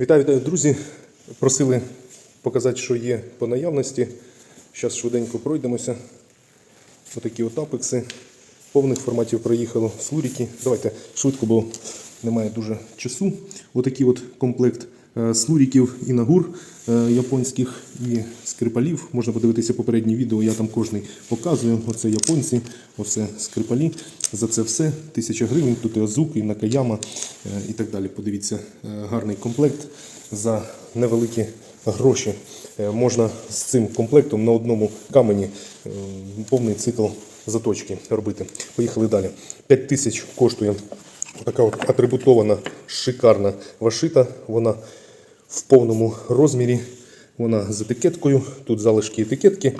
Вітаю, вітаю, друзі. Просили показати, що є по наявності. Зараз швиденько пройдемося. Отакі от апекси. Повних форматів проїхало слуріки. Давайте швидко, бо немає дуже часу. Отакий от комплект е, слуріків і нагур е, японських і скрипалів. Можна подивитися попереднє відео, я там кожний показую. Оце японці, оце скрипалі. За це все тисяча гривень. Тут і Озуки, і Накаяма е, і так далі. Подивіться, гарний комплект за невеликі гроші. Можна з цим комплектом на одному камені повний цикл заточки робити. Поїхали далі. 5 тисяч коштує така от атрибутована шикарна вашита. Вона в повному розмірі. Вона з етикеткою. Тут залишки етикетки.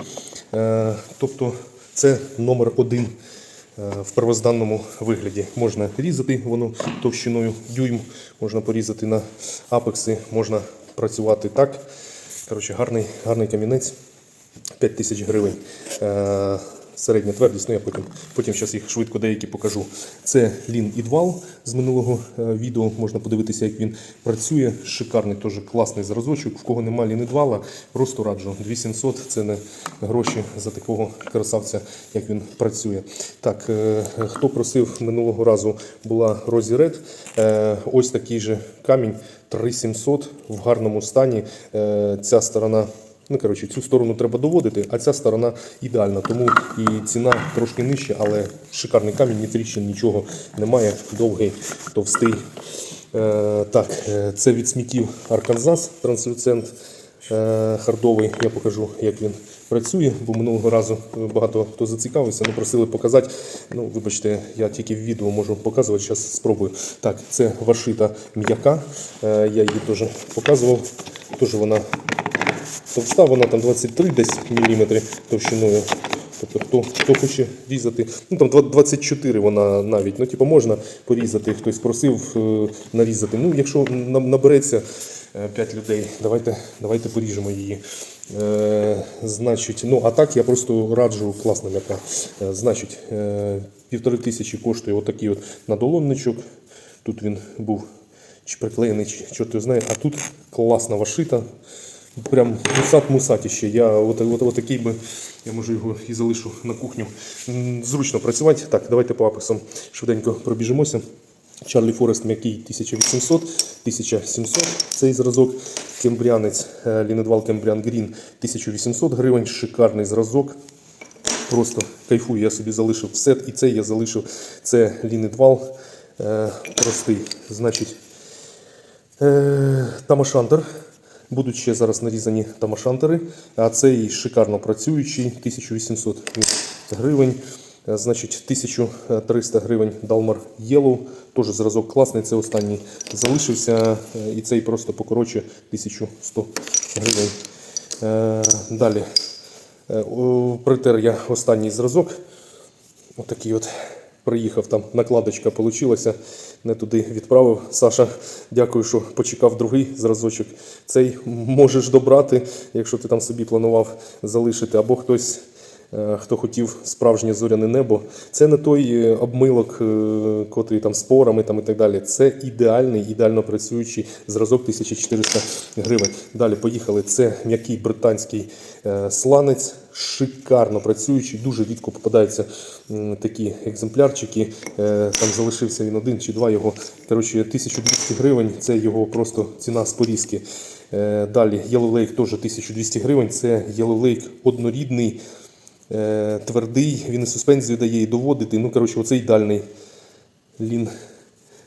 Е, Тобто це номер один е, в первозданному вигляді. Можна різати воно товщиною дюйм, можна порізати на апекси, можна працювати так. Коротше, гарний, гарний камінець. 5 тисяч гривень. Середня твердість, ну я потім, потім зараз їх швидко деякі покажу. Це лін ідвал з минулого е, відео. Можна подивитися, як він працює. Шикарний, теж класний зразочок. В кого немає лін ідвала, просто раджу. 2700 це не гроші за такого красавця, як він працює. Так, е, хто просив минулого разу, була Розі Ред. Е, Ось такий же камінь 3700 в гарному стані. Ця сторона. Ну, коротше, цю сторону треба доводити, а ця сторона ідеальна. Тому і ціна трошки нижча, але шикарний камінь, ні тріщин, нічого немає. Довгий, товстий. Е, так, е, це від сміттів Арканзас, транслюцент е, хардовий. Я покажу, як він працює, бо минулого разу багато хто зацікавився, ну просили показати. Ну, вибачте, я тільки в відео можу показувати, зараз спробую. Так, це вашита м'яка. Е, я її теж показував. Теж вона товста, вона там 23 десь міліметри товщиною. Тобто, хто, хто хоче різати, ну там 24 вона навіть, ну типу можна порізати, хтось просив е, нарізати. Ну, якщо набереться 5 людей, давайте, давайте поріжемо її. Е, значить, ну а так я просто раджу класна м'яка. Е, значить, е, півтори тисячі коштує отакий от надолонничок. Тут він був чи приклеєний, чи чорт його знає, а тут класна вашита. Прям мусат мусатіще. Я от, от, от такий би, я можу його і залишу на кухню. Зручно працювати. Так, давайте по аписам швиденько пробіжимося. Чарлі Форест м'який 1800, 1700 цей зразок. Кембріанець е, Лінедвал Кембріан Грін 1800 гривень. Шикарний зразок. Просто кайфую, я собі залишив сет, і цей я залишив. Це Лінедвал е, простий. Значить, Е, Тамашантер. Будуть ще зараз нарізані тамашантери, а цей шикарно працюючий 1800 гривень. Е, Значить, 1300 гривень Dalmar Yellow. Теж зразок класний, це останній залишився. е, І цей просто покороче 1100 гривень. Е, Далі. Притер я останній зразок. Отакий от приїхав там, накладочка вийшла, не туди відправив. Саша, дякую, що почекав другий зразочок. Цей можеш добрати, якщо ти там собі планував залишити, або хтось. е, Хто хотів справжнє зоряне небо, це не той е, обмилок, е, котрий там з порами там і так далі. Це ідеальний, ідеально працюючий зразок 1400 гривень. Далі поїхали. Це м'який британський сланець, шикарно працюючий. Дуже рідко попадаються такі екземплярчики. Е, Там залишився він один чи два його. Коротше, 1200 гривень. Це його просто ціна з. Е, Далі Yellow Lake теж 1200 гривень. Це Yellow Lake однорідний. Е, твердий, він і суспензію дає і доводити. Ну, коротше, оце ідеальний лін.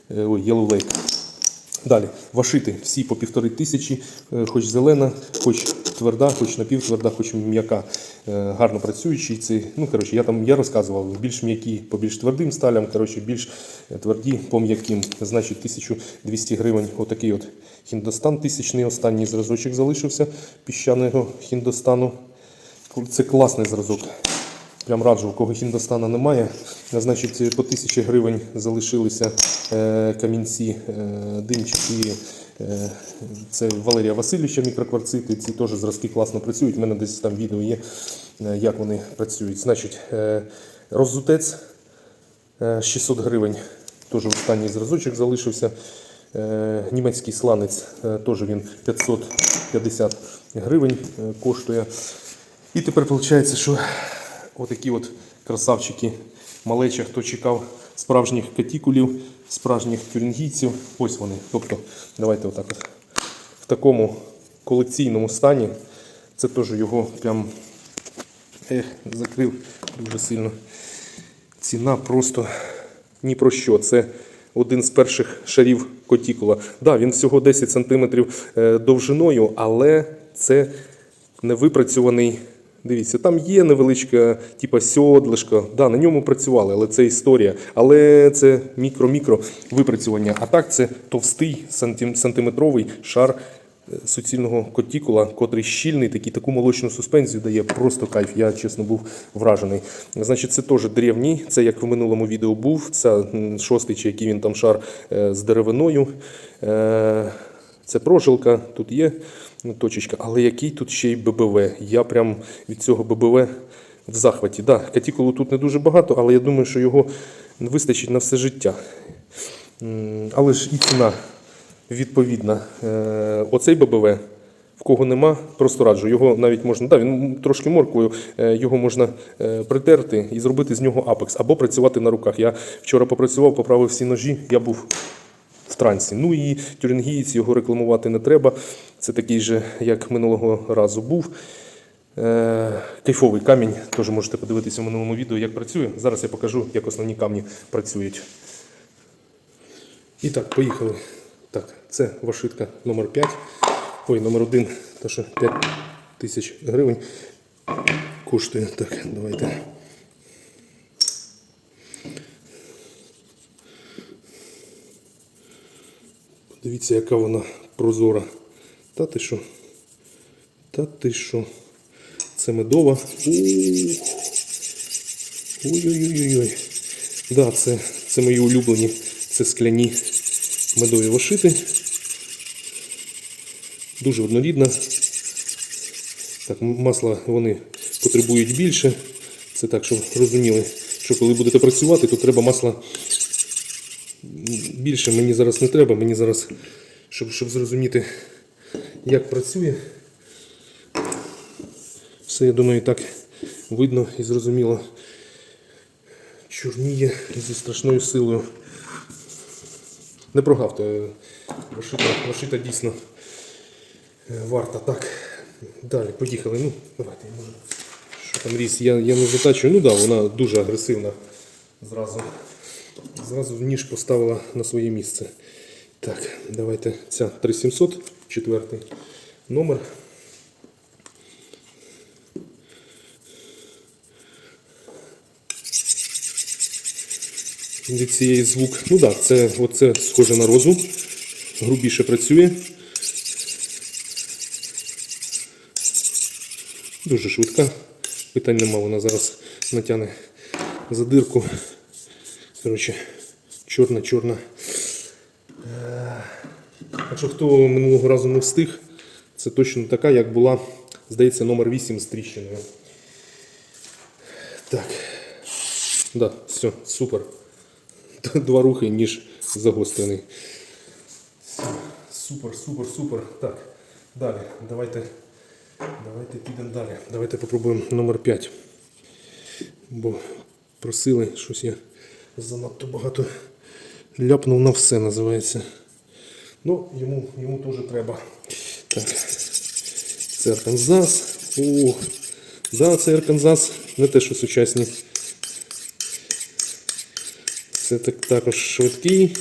Yellow Lake. Далі, вашити всі по півтори тисячі, е, хоч зелена, хоч тверда, хоч напівтверда, хоч м'яка. Е, Гарно працюючий. Це, ну, коротше, я там я розказував, більш м'які по більш твердим сталям, коротше, більш е, тверді по м'яким. Значить, 1200 гривень отакий от хіндостан тисячний, останній зразочок залишився піщаного хіндостану. Це класний зразок. Прям раджу, у кого хіндостана немає. Значить, по 1000 гривень залишилися е, камінці, е, димчики. Е, це Валерія Васильовича мікрокварцити. Ці теж зразки класно працюють. У мене десь там відео є, е, як вони працюють. Значить, е, роззутець е, 600 гривень. Теж останній зразочок залишився. Е, німецький сланець, е, теж він 550 гривень е, коштує. І тепер виходить, що отакі от красавчики малеча, хто чекав справжніх катікулів, справжніх тюрінгійців, ось вони. Тобто, давайте отак от. В такому колекційному стані. Це теж його прям ех, закрив дуже сильно. Ціна просто ні про що. Це один з перших шарів котікула. Да, він всього 10 см довжиною, але це не випрацьований. Дивіться, там є невеличка, типа сьодлишка. Да, на ньому працювали, але це історія. Але це мікро-мікро випрацювання. А так це товстий сантиметровий шар е, суцільного котікула, котрий щільний, такий, таку молочну суспензію дає. Просто кайф. Я чесно був вражений. Значить, це теж древній. Це як в минулому відео був. Це шостий чи який він там шар е, з деревиною. Е, Це прожилка, тут є ну, точечка, але який тут ще й ББВ. Я прям від цього ББВ в захваті. Да, катікулу тут не дуже багато, але я думаю, що його вистачить на все життя. Але ж і ціна відповідна. Е, Оцей ББВ, в кого нема, просто раджу. Його навіть можна, да, він трошки морквою, е, його можна е, притерти і зробити з нього апекс, або працювати на руках. Я вчора попрацював, поправив всі ножі, я був в трансі. Ну і тюрингієць його рекламувати не треба. Це такий же, як минулого разу був. Е, Кайфовий камінь, теж можете подивитися в минулому відео, як працює. Зараз я покажу, як основні камні працюють. І так, поїхали. Так, це вашитка номер 5. Ой, номер 1, то що 5 тисяч гривень коштує. Так, давайте. Подивіться, яка вона прозора. Та ти що? Та ти що? Це медова. Ой-ой-ой-ой. Да, це, це мої улюблені. Це скляні медові вошити. Дуже однорідна. Так, масла вони потребують більше. Це так, щоб розуміли, що коли будете працювати, то треба масла більше мені зараз не треба. Мені зараз, щоб, щоб зрозуміти, як працює. Все, я думаю, так видно і зрозуміло. Чорніє зі страшною силою. Не прогавте. Вашита, вашита дійсно е, варта. Так. Далі, поїхали. Ну, давайте, може. Що там ріс? Я, я не затачую. Ну так, да, вона дуже агресивна. Зразу. Зразу ніж поставила на своє місце. Так, давайте ця 3700, четвертий номер. Від цієї звук. Ну так, да, це, оце схоже на розу. Грубіше працює. Дуже швидка. Питань нема, вона зараз натягне задирку. Коротше, чорна-чорна. Е, Так що хто минулого разу не встиг, це точно така, як була, здається, номер 8 з тріщиною. Так. Да, все, супер. Два рухи, ніж загострений. Супер, супер, супер. Так, далі. Давайте, давайте підемо далі. Давайте попробуємо номер 5. Бо просили щось я занадто багато ляпнув на все, називається. Ну, йому, йому теж треба. Так. Це Арканзас. О, да, це Арканзас. Не те, що сучасні. Це так, також швидкий.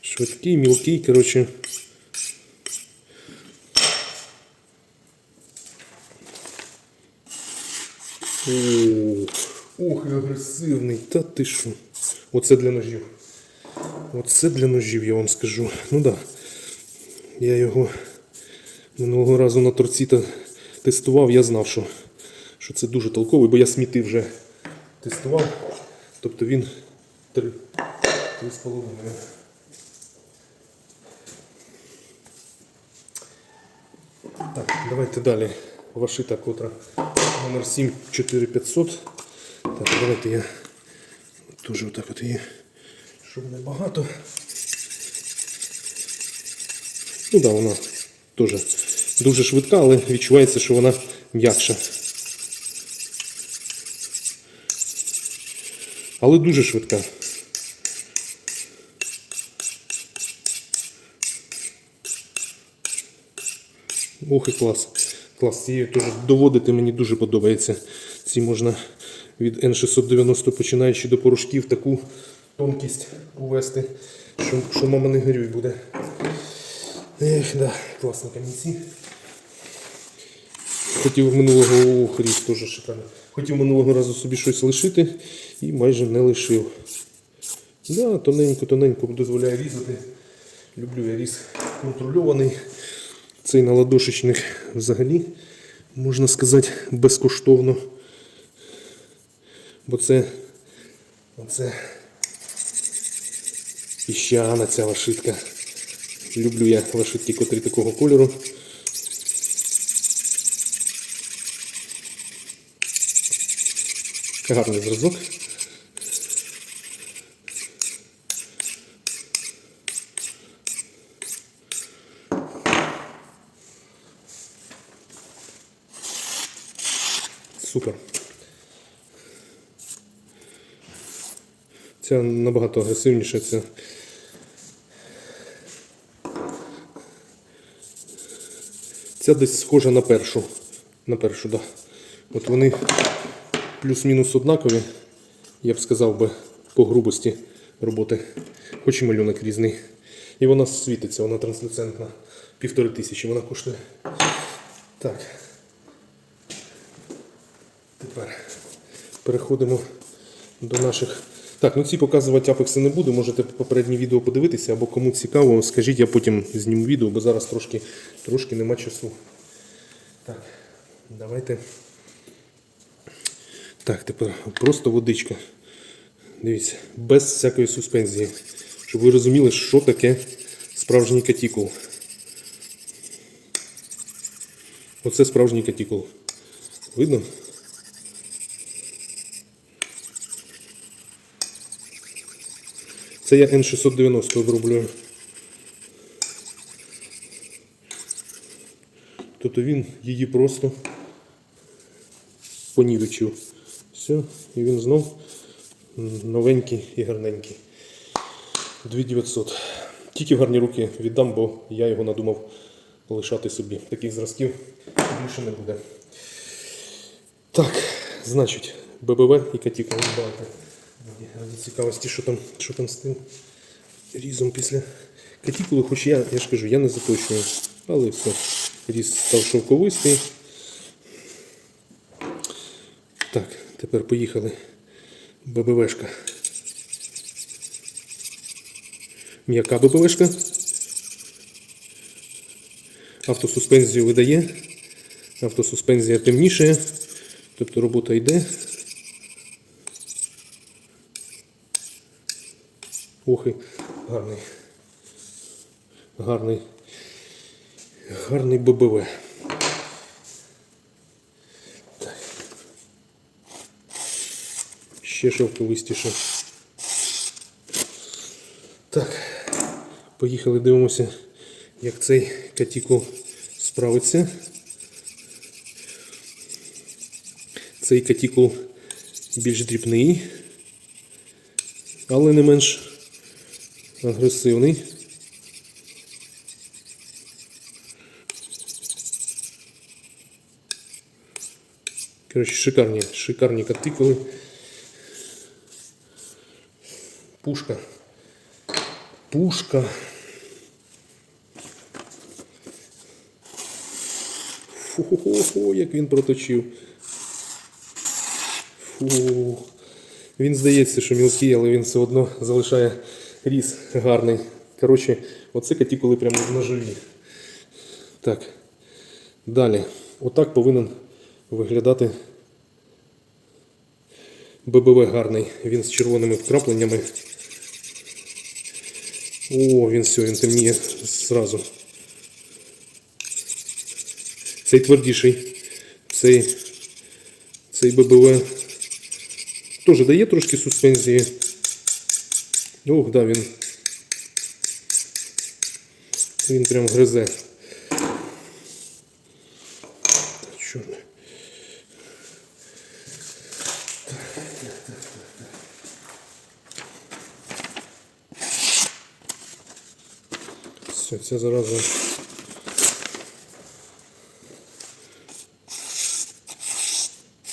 Швидкий, мілкий, коротше. О, Ох, і агресивний. Та ти що? Оце для ножів. Оце для ножів, я вам скажу. Ну. Да. Я його минулого разу на торці тестував, я знав, що, що це дуже толковий, бо я сміти вже тестував. Тобто він три, три з половиною. Так, давайте далі. Вашита котра номер 7 4500. Так, давайте я Теж отак от її, щоб не багато. Ну да, вона теж дуже швидка, але відчувається, що вона м'якша. Але дуже швидка. Ох і клас. Клас. Цією теж доводити мені дуже подобається. Ці можна від N690 починаючи до порошків таку тонкість увести, що, що мама не горюй буде. Ех, да, класні камінці. Хотів минулого ох, різ теж шикарно. Хотів минулого разу собі щось лишити і майже не лишив. Да, тоненько, тоненько дозволяє різати. Люблю я різ контрольований. Цей наладошечник взагалі, можна сказати, безкоштовно. Бо це оце піщана ця лашитка. Люблю я лошитки, котрі такого кольору. Гарний зразок. Супер. Ця набагато агресивніша. Ця. Ця десь схожа на першу. На першу, да. От вони плюс-мінус однакові, я б сказав би, по грубості роботи. Хоч і малюнок різний. І вона світиться, вона транслюцентна. Півтори тисячі вона коштує. Так. Тепер переходимо до наших. Так, ну ці показувати апекси не буду. Можете попереднє відео подивитися, або кому цікаво, скажіть, я потім зніму відео, бо зараз трошки, трошки нема часу. Так, давайте. Так, тепер просто водичка. Дивіться, без всякої суспензії. Щоб ви розуміли, що таке справжній катікул. Оце справжній катікул. Видно? Це я N690 оброблюю. Тобто він її просто понівечив. Все, і він знов новенький і гарненький. 2900. Тільки в гарні руки віддам, бо я його надумав лишати собі. Таких зразків більше не буде. Так, значить, ББВ і катіка. Раді цікавості, що там, що там з тим різом після катікули, хоч я, я ж кажу, я не заточую. Але все. Різ став шовковистий. Так, тепер поїхали. ББВшка. М'яка ББВшка. Автосуспензію видає. Автосуспензія темніше. Тобто робота йде. Ох гарний. Гарний. Гарний ББВ. Так. Ще шовковистіше. Так. Поїхали, дивимося, як цей катікул справиться. Цей катікул більш дрібний, але не менш агресивний. Коротше, шикарні, шикарні катикули. Пушка. Пушка. Фу-ху-ху, як він проточив. Фу. Він здається, що мілкий, але він все одно залишає різ гарний. Коротше, оце катікули прямо на жилі. Так. Далі. Отак повинен виглядати ББВ гарний. Він з червоними вкрапленнями. О, він все, він темніє зразу. Цей твердіший. Цей, цей ББВ теж дає трошки суспензії, Ох, да, він. Він прям гризе. Так, чорне. Все, це зараза.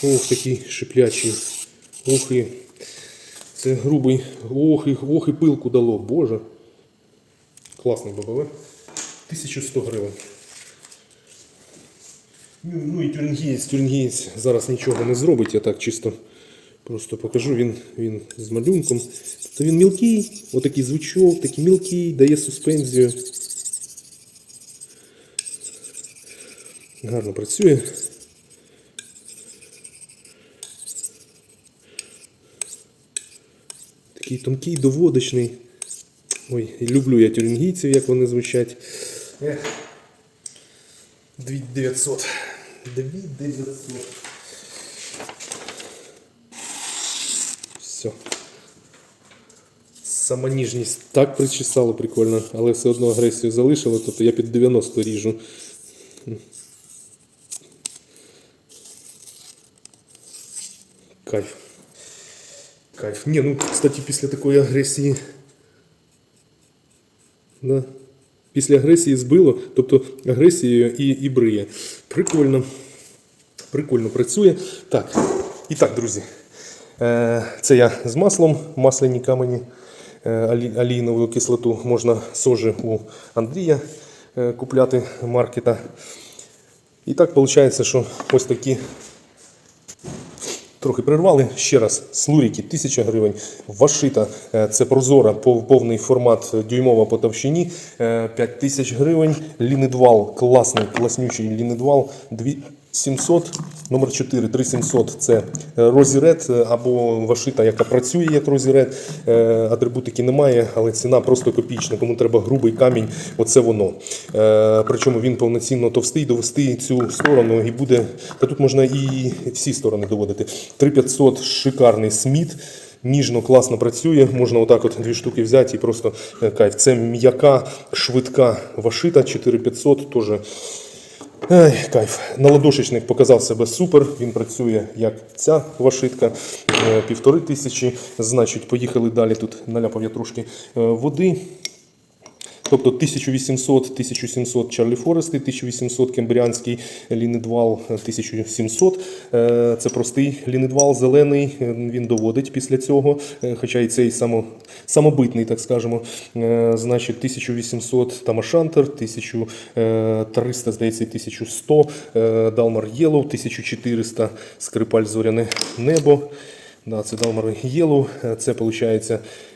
Ох, такий шиплячий. І. Це грубий. Ох і, ох і пилку дало, боже. Класний ББВ. 1100 гривень. Ну, ну і тюрингієць, тюрингієць зараз нічого не зробить, я так чисто просто покажу. Він, він з малюнком. Тобто він мілкий, отакий звучок, такий мілкий, дає суспензію. Гарно працює. Такий тонкий, доводочний. Ой, люблю я тюрингійців, як вони звучать. Ех. 2900. 2900. Все. Сама ніжність так причесало прикольно, але все одно агресію залишило, тобто я під 90 ріжу. Кайф. Кайф. Ні, ну, кстати, після такої агресії. Да. Після агресії збило, тобто агресією і, і бриє. Прикольно. Прикольно працює. Так. І так, друзі. Е, Це я з маслом, масляні камені, е, кислоту можна сожі у Андрія е, купляти маркета. І так виходить, що ось такі Трохи прервали. Ще раз, слуріки 1000 гривень. Вашита е, це прозора, повний формат е, дюймова по товщині. е, 5000 гривень. Лінедвал, класний, класнючий лінедвал. 2700, номер 4, 3700 це е, розірет е, або вашита, яка працює як розірет. Е, Атрибутики немає, але ціна просто копійчна. Кому треба грубий камінь, оце воно. Причому він повноцінно товстий, довести цю сторону і буде. Та тут можна і всі сторони доводити. 3500 шикарний сміт. Ніжно, класно працює. Можна отак от дві штуки взяти і просто кайф. Це м'яка, швидка вашита 4500, теж Ай, кайф. Наладошечник показав себе супер. Він працює як ця вашитка. Е, Півтори тисячі. Значить, поїхали далі. Тут наляпав я трошки е, води. Тобто 1800, 1700 Чарлі Форести, 1800 Кембріанський лінедвал, 1700. Е, Це простий лінедвал, зелений. Він доводить після цього, е, хоча і цей само, самобитний, так скажемо. Е, Значить, 1800 Тамашантер, 1300, здається, 1100 е, Далмар Єлоу, 1400 Скрипаль Зоряне Небо. Да, це Далмар Єлоу. Це виходить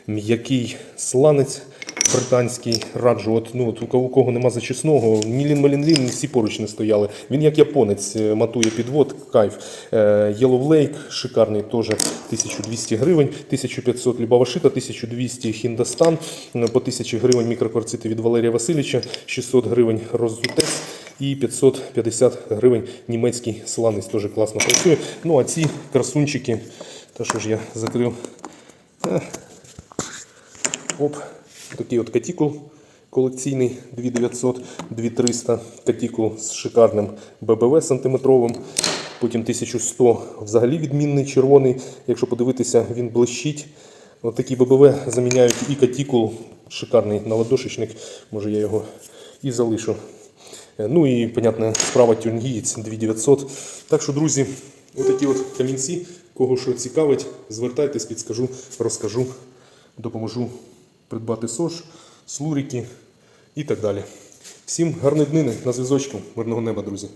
м'який сланець британський раджу. От, ну, от у кого, нема зачисного, Мілін Малінлін всі поруч не стояли. Він як японець е, матує підвод, кайф. Е, Yellow Lake, шикарний, теж 1200 гривень, 1500 Любава Шита, 1200 Хіндостан, е, по 1000 гривень мікрокварцити від Валерія Васильовича, 600 гривень Роззутець і 550 гривень німецький сланець, теж класно працює. Ну а ці красунчики, та що ж я закрив. Оп, такий от катікул колекційний 2900, 2300 катікул з шикарним ББВ сантиметровим. Потім 1100 взагалі відмінний червоний. Якщо подивитися, він блищить. От такі ББВ заміняють і катікул, шикарний наладошечник. Може я його і залишу. Е, Ну і, понятна справа тюрнгієць 2900. Так що, друзі, отакі от камінці. Кого що цікавить, звертайтесь, підскажу, розкажу, допоможу придбати сош, слурики і так далі. Всім гарної днини на зв'язочку, мирного неба, друзі.